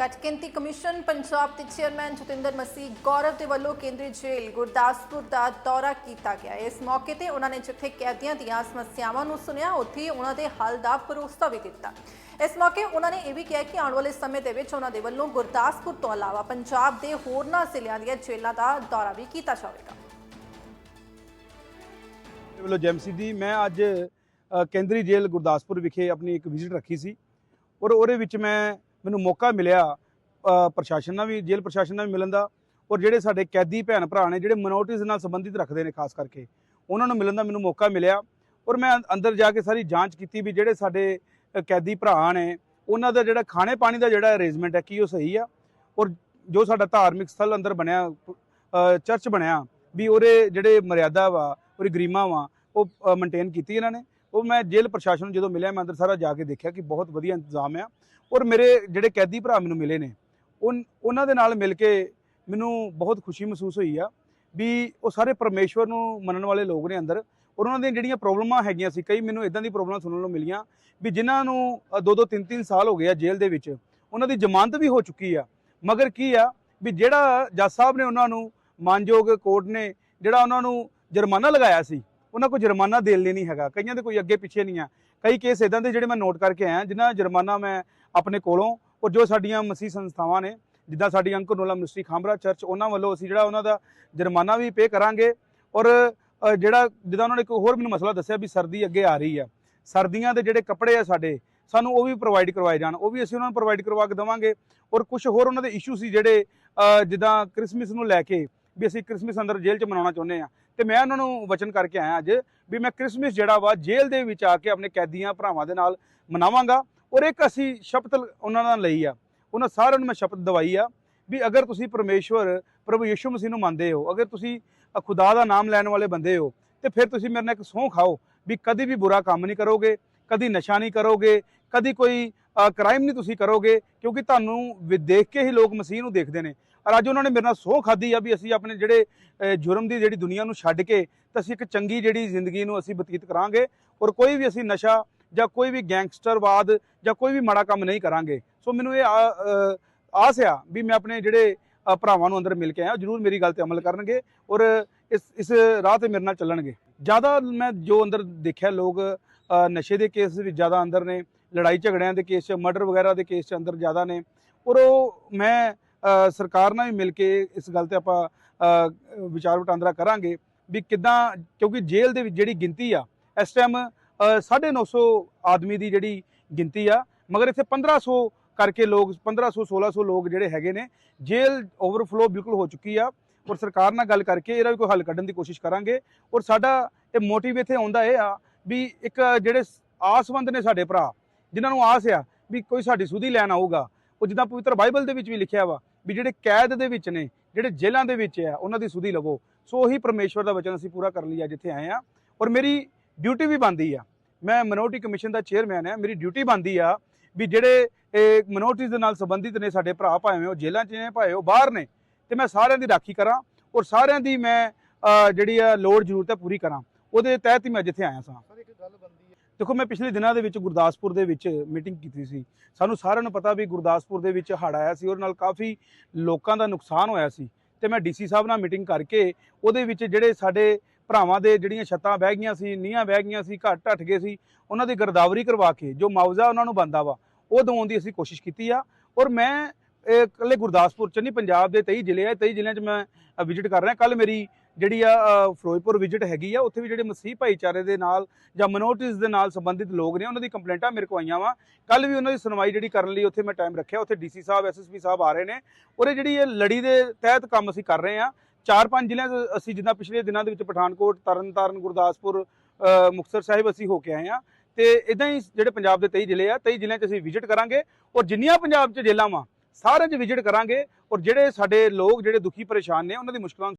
ਘੱਟਗਿਣਤੀ commission Punjab ਦੇ chairman Jatinder ਮਸੀਹ ਗੌਰਵ ਦੇ ਵੱਲੋਂ ਕੇਂਦਰੀ ਜੇਲ੍ਹ ਗੁਰਦਾਸਪੁਰ ਦਾ ਦੌਰਾ ਕੀਤਾ ਗਿਆ। ਇਸ ਮੌਕੇ ਤੇ ਉਹਨਾਂ ਨੇ ਜਿੱਥੇ ਕੈਦੀਆਂ ਦੀਆਂ ਸਮੱਸਿਆਵਾਂ ਨੂੰ ਸੁਣਿਆ, ਉੱਥੇ ਉਹਨਾਂ ਦੇ ਹੱਲ ਦਾ ਭਰੋਸਾ ਵੀ ਦਿੱਤਾ। ਇਸ ਮੌਕੇ ਉਹਨਾਂ ਨੇ ਇਹ ਵੀ ਕਿਹਾ ਕਿ ਆਉਣ ਵਾਲੇ ਸਮੇਂ ਦੇ ਵਿੱਚ ਉਹਨਾਂ ਦੇ ਵੱਲੋਂ ਗੁਰਦਾਸਪੁਰ ਤੋਂ ਇਲਾਵਾ ਪੰਜਾਬ ਦੇ ਹੋਰਨਾਂ ਜ਼ਿਲ੍ਹਿਆਂ ਦੀਆਂ ਜੇਲ੍ਹਾਂ ਦਾ ਦੌਰਾ ਵੀ ਕੀਤਾ ਜਾਵੇਗਾ। ਵੱਲੋਂ ਜੈਮਸੀ ਦੀ, ਮੈਂ ਅੱਜ ਕੇਂਦਰੀ ਜੇਲ੍ਹ ਗੁਰਦਾਸਪੁਰ ਵਿਖੇ ਆਪਣੀ ਇੱਕ ਵਿਜ਼ਿਟ ਰੱਖੀ ਸੀ। ਔਰ ਉਹਦੇ ਵਿੱਚ ਮੈਂ ਮੈਨੂੰ ਮੌਕਾ ਮਿਲਿਆ ਪ੍ਰਸ਼ਾਸਨ ਨਾਲ ਵੀ, ਜੇਲ੍ਹ ਪ੍ਰਸ਼ਾਸਨ ਨਾਲ ਵੀ ਮਿਲਣ ਦਾ ਔਰ ਜਿਹੜੇ ਸਾਡੇ ਕੈਦੀ ਭੈਣ ਭਰਾ ਨੇ, ਜਿਹੜੇ ਮਿਨੋਰਟੀਜ਼ ਨਾਲ ਸੰਬੰਧਿਤ ਰੱਖਦੇ ਨੇ ਖਾਸ ਕਰਕੇ, ਉਹਨਾਂ ਨੂੰ ਮਿਲਣ ਦਾ ਮੈਨੂੰ ਮੌਕਾ ਮਿਲਿਆ ਔਰ ਮੈਂ ਅੰਦਰ ਜਾ ਕੇ ਸਾਰੀ ਜਾਂਚ ਕੀਤੀ ਵੀ ਜਿਹੜੇ ਸਾਡੇ ਕੈਦੀ ਭਰਾ ਨੇ, ਉਹਨਾਂ ਦਾ ਜਿਹੜਾ ਖਾਣੇ ਪਾਣੀ ਦਾ ਜਿਹੜਾ ਅਰੇਂਜਮੈਂਟ ਹੈ ਕੀ ਉਹ ਸਹੀ ਆ ਔਰ ਜੋ ਸਾਡਾ ਧਾਰਮਿਕ ਸਥਲ ਅੰਦਰ ਬਣਿਆ ਚਰਚ ਬਣਿਆ, ਵੀ ਉਹਦੇ ਜਿਹੜੇ ਮਰਿਆਦਾ ਵਾ, ਉਹਦੀ ਗਰੀਮਾ ਵਾ, ਉਹ ਮੇਨਟੇਨ ਕੀਤੀ ਇਹਨਾਂ ਨੇ, ਉਹ ਮੈਂ ਜੇਲ੍ਹ ਪ੍ਰਸ਼ਾਸਨ ਨੂੰ ਜਦੋਂ ਮਿਲਿਆ, ਮੈਂ ਅੰਦਰ ਸਾਰਾ ਜਾ ਕੇ ਦੇਖਿਆ ਕਿ ਬਹੁਤ ਵਧੀਆ ਇੰਤਜ਼ਾਮ ਆ ਔਰ ਮੇਰੇ ਜਿਹੜੇ ਕੈਦੀ ਭਰਾ ਮੈਨੂੰ ਮਿਲੇ ਨੇ, ਉਨ- ਉਹਨਾਂ ਦੇ ਨਾਲ ਮਿਲ ਕੇ ਮੈਨੂੰ ਬਹੁਤ ਖੁਸ਼ੀ ਮਹਿਸੂਸ ਹੋਈ ਆ ਵੀ ਉਹ ਸਾਰੇ ਪਰਮੇਸ਼ਵਰ ਨੂੰ ਮੰਨਣ ਵਾਲੇ ਲੋਕ ਨੇ ਅੰਦਰ ਔਰ ਉਹਨਾਂ ਦੀਆਂ ਜਿਹੜੀਆਂ ਪ੍ਰੋਬਲਮਾਂ ਹੈਗੀਆਂ ਸੀ, ਕਈ ਮੈਨੂੰ ਇਦਾਂ ਦੀ ਪ੍ਰੋਬਲਮਾਂ ਸੁਣਨ ਨੂੰ ਮਿਲੀਆਂ ਵੀ ਜਿਨ੍ਹਾਂ ਨੂੰ ਦੋ ਦੋ ਤਿੰਨ ਤਿੰਨ ਸਾਲ ਹੋ ਗਏ ਆ ਜੇਲ੍ਹ ਦੇ ਵਿੱਚ, ਉਹਨਾਂ ਦੀ ਜ਼ਮਾਨਤ ਵੀ ਹੋ ਚੁੱਕੀ ਆ। ਮਗਰ ਕੀ ਆ ਵੀ ਜਿਹੜਾ ਜੱਜ ਸਾਹਿਬ ਨੇ ਉਹਨਾਂ ਨੂੰ, ਮਾਨਯੋਗ ਕੋਰਟ ਨੇ ਜਿਹੜਾ ਉਹਨਾਂ ਨੂੰ ਜੁਰਮਾਨਾ ਲਗਾਇਆ ਸੀ, ਉਹਨਾਂ ਕੋਲ ਜੁਰਮਾਨਾ ਦੇਣ ਲਈ ਨਹੀਂ ਹੈਗਾ, ਕਈਆਂ ਦੇ ਕੋਈ ਅੱਗੇ ਪਿੱਛੇ ਨਹੀਂ ਆ। ਕਈ ਕੇਸ ਇਦਾਂ ਦੇ ਜਿਹੜੇ ਮੈਂ ਨੋਟ ਕਰਕੇ ਆਇਆ ਜਿਨ੍ਹਾਂ ਦਾ ਜੁਰਮਾਨਾ ਮੈਂ ਆਪਣੇ ਕੋਲੋਂ ਔਰ ਜੋ ਸਾਡੀਆਂ ਮਸੀਹ ਸੰਸਥਾਵਾਂ ਨੇ, ਜਿੱਦਾਂ ਸਾਡੀ ਅੰਕਰ ਨੋਲਾ ਮਿਨਿਸਟਰੀ ਖਾਂਬਰਾ ਚਰਚ, ਉਹਨਾਂ ਵੱਲੋਂ ਅਸੀਂ ਜਿਹੜਾ ਉਹਨਾਂ ਦਾ ਜੁਰਮਾਨਾ ਵੀ ਪੇ ਕਰਾਂਗੇ ਔਰ ਜਿਹੜਾ, ਜਿੱਦਾਂ ਉਹਨਾਂ ਨੇ ਇੱਕ ਹੋਰ ਮੈਨੂੰ ਮਸਲਾ ਦੱਸਿਆ ਵੀ ਸਰਦੀ ਅੱਗੇ ਆ ਰਹੀ ਆ। ਸਰਦੀਆਂ ਦੇ ਜਿਹੜੇ ਕੱਪੜੇ ਆ ਸਾਡੇ, ਸਾਨੂੰ ਉਹ ਵੀ ਪ੍ਰੋਵਾਈਡ ਕਰਵਾਏ ਜਾਣ, ਉਹ ਵੀ ਅਸੀਂ ਉਹਨਾਂ ਨੂੰ ਪ੍ਰੋਵਾਈਡ ਕਰਵਾ ਕੇ ਦੇਵਾਂਗੇ ਔਰ ਕੁਝ ਹੋਰ ਉਹਨਾਂ ਦੇ ਇਸ਼ੂ ਸੀ ਜਿਹੜੇ ਜਿੱਦਾਂ ਕ੍ਰਿਸਮਸ ਨੂੰ ਲੈ ਕੇ ਵੀ ਅਸੀਂ ਕ੍ਰਿਸਮਸ ਅੰਦਰ ਜੇਲ੍ਹ 'ਚ ਮਨਾਉਣਾ ਚਾਹੁੰਦੇ ਆ। ਤੇ ਮੈਂ ਉਹਨਾਂ ਨੂੰ ਵਚਨ ਕਰਕੇ ਆਇਆ ਅੱਜ ਵੀ ਮੈਂ ਕ੍ਰਿਸਮਸ ਜਿਹੜਾ ਵਾ ਜੇਲ੍ਹ ਦੇ ਵਿੱਚ ਆ ਕੇ ਆਪਣੇ ਕੈਦੀਆਂ ਭਰਾਵਾਂ ਦੇ ਨਾਲ ਮਨਾਵਾਂਗਾ ਔਰ ਇੱਕ ਅਸੀਂ ਸ਼ਪਥ ਉਹਨਾਂ ਨਾਲ ਲਈ ਆ। ਉਹਨਾਂ ਸਾਰਿਆਂ ਨੂੰ ਮੈਂ ਸ਼ਪਥ ਦਵਾਈ ਆ ਵੀ ਅਗਰ ਤੁਸੀਂ ਪਰਮੇਸ਼ਵਰ, ਪ੍ਰਭੂ ਯਿਸੂ ਮਸੀਹ ਨੂੰ ਮੰਨਦੇ ਹੋ, ਅਗਰ ਤੁਸੀਂ ਖੁਦਾ ਦਾ ਨਾਮ ਲੈਣ ਵਾਲੇ ਬੰਦੇ ਹੋ, ਤੇ ਫਿਰ ਤੁਸੀਂ ਮੇਰੇ ਨਾਲ ਇੱਕ ਸਹੁੰ ਖਾਓ ਵੀ ਕਦੀ ਵੀ ਬੁਰਾ ਕੰਮ ਨਹੀਂ ਕਰੋਗੇ, ਕਦੀ ਨਸ਼ਾ ਨਹੀਂ ਕਰੋਗੇ ਕਦੀ ਕੋਈ ਕ੍ਰਾਈਮ ਨਹੀਂ ਤੁਸੀਂ ਕਰੋਗੇ, ਕਿਉਂਕਿ ਤੁਹਾਨੂੰ ਵੀ, ਦੇਖ ਕੇ ਹੀ ਲੋਕ ਮਸੀਹ ਨੂੰ ਦੇਖਦੇ ਨੇ। ਔਰ ਅੱਜ ਉਹਨਾਂ ਨੇ ਮੇਰੇ ਨਾਲ ਸੋਹ ਖਾਦੀ ਆ ਵੀ ਅਸੀਂ ਆਪਣੇ ਜਿਹੜੇ ਜੁਰਮ ਦੀ ਜਿਹੜੀ ਦੁਨੀਆ ਨੂੰ ਛੱਡ ਕੇ, ਤਾਂ ਅਸੀਂ ਇੱਕ ਚੰਗੀ ਜਿਹੜੀ ਜ਼ਿੰਦਗੀ ਨੂੰ ਅਸੀਂ ਬਤੀਤ ਕਰਾਂਗੇ, ਔਰ ਕੋਈ ਵੀ ਅਸੀਂ ਨਸ਼ਾ ਜਾਂ ਕੋਈ ਵੀ ਗੈਂਗਸਟਰਵਾਦ ਜਾਂ ਕੋਈ ਵੀ ਮਾੜਾ ਕੰਮ ਨਹੀਂ ਕਰਾਂਗੇ। ਸੋ ਮੈਨੂੰ ਇਹ ਆਸ ਆ ਵੀ ਮੈਂ ਆਪਣੇ ਜਿਹੜੇ ਭਰਾਵਾਂ ਨੂੰ ਅੰਦਰ ਮਿਲ ਕੇ ਆਇਆ, ਜਰੂਰ ਮੇਰੀ ਗੱਲ ਤੇ ਅਮਲ ਕਰਨਗੇ, ਔਰ ਇਸ ਇਸ ਰਾਹ ਤੇ ਮੇਰੇ ਨਾਲ ਚੱਲਣਗੇ। ਜ਼ਿਆਦਾ ਮੈਂ ਜੋ ਅੰਦਰ ਦੇਖਿਆ ਲੋਕ ਨਸ਼ੇ ਦੇ ਕੇਸ ਵਿੱਚ ਜ਼ਿਆਦਾ ਅੰਦਰ ਨੇ ਲੜਾਈ ਝਗੜਿਆਂ ਦੇ ਕੇਸ 'ਚ ਮਰਡਰ ਵਗੈਰਾ ਦੇ ਕੇਸ 'ਚ ਅੰਦਰ ਜ਼ਿਆਦਾ ਨੇ। ਔਰ ਉਹ ਮੈਂ ਸਰਕਾਰ ਨਾਲ ਵੀ ਮਿਲ ਕੇ ਇਸ ਗੱਲ ਤੇ ਆਪਾਂ ਵਿਚਾਰ ਵਟਾਂਦਰਾ ਕਰਾਂਗੇ ਵੀ ਕਿੱਦਾਂ, ਕਿਉਂਕਿ ਜੇਲ੍ਹ ਦੇ ਵਿੱਚ ਜਿਹੜੀ ਗਿਣਤੀ ਆ, ਇਸ ਟਾਈਮ 950 ਆਦਮੀ ਦੀ ਜਿਹੜੀ ਗਿਣਤੀ ਆ, ਮਗਰ ਇੱਥੇ 1500 ਕਰਕੇ ਲੋਕ 1500 1600 ਲੋਕ ਜਿਹੜੇ ਹੈਗੇ ਨੇ, ਜੇਲ੍ਹ ਓਵਰਫਲੋ ਬਿਲਕੁਲ ਹੋ ਚੁੱਕੀ ਆ। ਔਰ ਸਰਕਾਰ ਨਾਲ ਗੱਲ ਕਰਕੇ ਇਹਦਾ ਵੀ ਕੋਈ ਹੱਲ ਕੱਢਣ ਦੀ ਕੋਸ਼ਿਸ਼ ਕਰਾਂਗੇ। ਔਰ ਸਾਡਾ ਇਹ ਮੋਟਿਵ ਇੱਥੇ ਆਉਂਦਾ ਇਹ ਆ ਵੀ ਇੱਕ ਜਿਹੜੇ ਆਸਵੰਦ ਨੇ ਸਾਡੇ ਭਰਾ ਜਿਨ੍ਹਾਂ ਨੂੰ ਆਸ ਆ ਵੀ ਕੋਈ ਸਾਡੀ ਸੁਧੀ ਲੈਣ ਆਊਗਾ, ਉਹ ਜਿੱਦਾਂ ਪਵਿੱਤਰ ਬਾਈਬਲ ਦੇ ਵਿੱਚ ਵੀ ਲਿਖਿਆ ਵਾ ਵੀ ਜਿਹੜੇ ਕੈਦ ਦੇ ਵਿੱਚ ਨੇ, ਜਿਹੜੇ ਜੇਲ੍ਹਾਂ ਦੇ ਵਿੱਚ ਆ, ਉਹਨਾਂ ਦੀ ਸੁਧੀ ਲਵੋ। ਸੋ ਉਹੀ ਪਰਮੇਸ਼ਵਰ ਦਾ ਵਚਨ ਅਸੀਂ ਪੂਰਾ ਕਰਨ ਲਈ ਅੱਜ ਇੱਥੇ ਆਏ ਆ ਔਰ ਮੇਰੀ ਡਿਊਟੀ ਵੀ ਬਣਦੀ ਆ। ਮੈਂ ਮਿਨੋਰਟੀ ਕਮਿਸ਼ਨ ਦਾ ਚੇਅਰਮੈਨ ਆ ਮੇਰੀ ਡਿਊਟੀ ਬਣਦੀ ਆ ਵੀ ਜਿਹੜੇ ਮਿਨੋਰਟੀਜ਼ ਦੇ ਨਾਲ ਸੰਬੰਧਿਤ ਨੇ ਸਾਡੇ ਭਰਾ ਭਾਵੇਂ ਉਹ ਜੇਲ੍ਹਾਂ 'ਚ ਨੇ ਭਾਵੇਂ ਉਹ ਬਾਹਰ ਨੇ, ਤੇ ਮੈਂ ਸਾਰਿਆਂ ਦੀ ਰਾਖੀ ਕਰਾਂ ਔਰ ਸਾਰਿਆਂ ਦੀ ਮੈਂ ਜਿਹੜੀ ਆ ਲੋੜ ਜ਼ਰੂਰਤ ਹੈ ਪੂਰੀ ਕਰਾਂ। ਉਹਦੇ ਤਹਿਤ ਹੀ ਮੈਂ ਜਿੱਥੇ ਆਇਆ ਸਾਂ। ਸਰ, ਇੱਕ ਗੱਲ ਬੰਦੀ ਦੇਖੋ, ਮੈਂ ਪਿਛਲੇ ਦਿਨਾਂ ਦੇ ਵਿੱਚ ਗੁਰਦਾਸਪੁਰ ਦੇ ਵਿੱਚ ਮੀਟਿੰਗ ਕੀਤੀ ਸੀ। ਸਾਨੂੰ ਸਾਰਿਆਂ ਨੂੰ ਪਤਾ ਵੀ ਗੁਰਦਾਸਪੁਰ ਦੇ ਵਿੱਚ ਹੜ੍ਹ ਆਇਆ ਸੀ ਉਹਦੇ ਨਾਲ ਕਾਫੀ ਲੋਕਾਂ ਦਾ ਨੁਕਸਾਨ ਹੋਇਆ ਸੀ। ਤੇ ਮੈਂ ਡੀਸੀ ਸਾਹਿਬ ਨਾਲ ਮੀਟਿੰਗ ਕਰਕੇ ਉਹਦੇ ਵਿੱਚ ਜਿਹੜੇ ਸਾਡੇ ਭਰਾਵਾਂ ਦੇ ਜਿਹੜੀਆਂ ਛੱਤਾਂ ਬਹਿ ਗਈਆਂ ਸੀ, ਨੀਹਾਂ ਬਹਿ ਗਈਆਂ ਸੀ, ਘਰ ਢੱਠ ਗਏ ਸੀ, ਉਹਨਾਂ ਦੀ ਗਰਦਾਵਰੀ ਕਰਵਾ ਕੇ ਜੋ ਮੁਆਵਜ਼ਾ ਉਹਨਾਂ ਨੂੰ ਬੰਦਾ ਵਾ, ਉਹ ਦਿਵਾਉਣ ਦੀ ਅਸੀਂ ਕੋਸ਼ਿਸ਼ ਕੀਤੀ ਆ। ਔਰ ਮੈਂ ਇਕੱਲੇ ਗੁਰਦਾਸਪੁਰ ਚ ਨਹੀਂ, ਪੰਜਾਬ ਦੇ 23 ਜ਼ਿਲ੍ਹੇ ਆ 23 ਜ਼ਿਲ੍ਹਿਆਂ 'ਚ ਮੈਂ ਵਿਜ਼ਿਟ ਕਰ ਰਿਹਾ। ਕੱਲ ਮੇਰੀ ਜਿਹੜੀ ਆ ਫਿਰੋਜ਼ਪੁਰ ਵਿਜ਼ਿਟ ਹੈਗੀ ਆ, ਉੱਥੇ ਵੀ ਜਿਹੜੇ ਮਸੀਹ ਭਾਈਚਾਰੇ ਦੇ ਨਾਲ ਜਾਂ ਮਿਨੋਰਟੀਜ਼ ਦੇ ਨਾਲ ਸੰਬੰਧਿਤ ਲੋਕ ਨੇ, ਉਹਨਾਂ ਦੀ ਕੰਪਲੇਂਟਾਂ ਮੇਰੇ ਕੋਲ ਆਈਆਂ ਵਾ। ਕੱਲ ਵੀ ਉਹਨਾਂ ਦੀ ਸੁਣਵਾਈ ਜਿਹੜੀ ਕਰਨ ਲਈ ਉੱਥੇ ਮੈਂ ਟਾਈਮ ਰੱਖਿਆ, ਉੱਥੇ ਡੀਸੀ ਸਾਹਿਬ ਐਸਐਸਪੀ ਸਾਹਿਬ ਆ ਰਹੇ ਨੇ। ਔਰ ਇਹ ਜਿਹੜੀ ਇਹ ਲੜੀ ਦੇ ਤਹਿਤ ਕੰਮ ਅਸੀਂ ਕਰ ਰਹੇ ਆ, ਚਾਰ ਪੰਜ ਜ਼ਿਲ੍ਹਿਆਂ 'ਚ ਅਸੀਂ ਜਿੱਦਾਂ ਪਿਛਲੇ ਦਿਨਾਂ ਦੇ ਵਿੱਚ ਪਠਾਨਕੋਟ, ਤਰਨਤਾਰਨ, ਗੁਰਦਾਸਪੁਰ ਮੁਕਤਸਰ ਸਾਹਿਬ ਅਸੀਂ ਹੋ ਕੇ ਆਏ ਆ। ਤੇ ਇਦਾਂ ਹੀ ਜਿਹੜੇ ਪੰਜਾਬ ਦੇ 23 ਜ਼ਿਲ੍ਹੇ ਆ 23 ਜ਼ਿਲ੍ਹਿਆਂ 'ਚ ਅਸੀਂ ਵਿਜ਼ਿਟ ਕਰਾਂਗੇ ਔਰ ਜਿੰਨੀਆਂ ਪੰਜਾਬ 'ਚ ਜੇਲ੍ਹਾਂ ਵਾ, ਸਾਰਿਆਂ 'ਚ ਵਿਜ਼ਿਟ ਕਰਾਂਗੇ ਔਰ ਜਿਹੜੇ ਸਾਡੇ ਲੋਕ, ਜਿਹੜੇ ਦੁਖੀ ਪਰੇਸ਼ਾਨ ਨੇ, ਉਹਨਾਂ ਦੀ ਮੁਸ਼ਕਲਾਂ